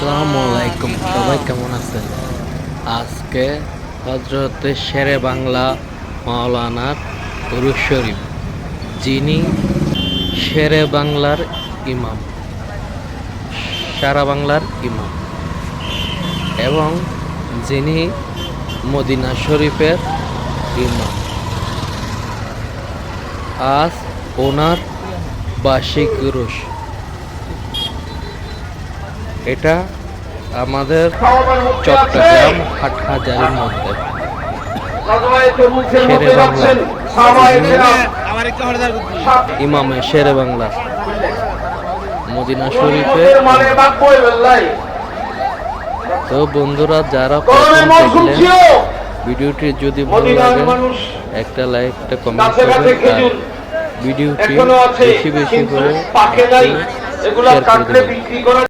আসসালামু আলাইকুম সবাই কেমন আছেন? আজকে হজরতে শেরে বাংলা মাওলানার উরুস শরীফ যিনি শেরে বাংলার ইমাম সারা বাংলার ইমাম এবং যিনি মদিনা শরীফের ইমাম। আজ ওনার বার্ষিক উরুস এটা আমাদের চট্টগ্রাম হাটহাজারির মধ্যে। শেরে বাংলা। ইমামে শেরে বাংলা। মদিনা শরীফে। তো বন্ধুরা যারা ভিডিওটি যদি ভালো লাগে একটা লাইক একটা কমেন্ট করবেন ভিডিওটি বেশি বেশি করে শেয়ার করে দেবেন।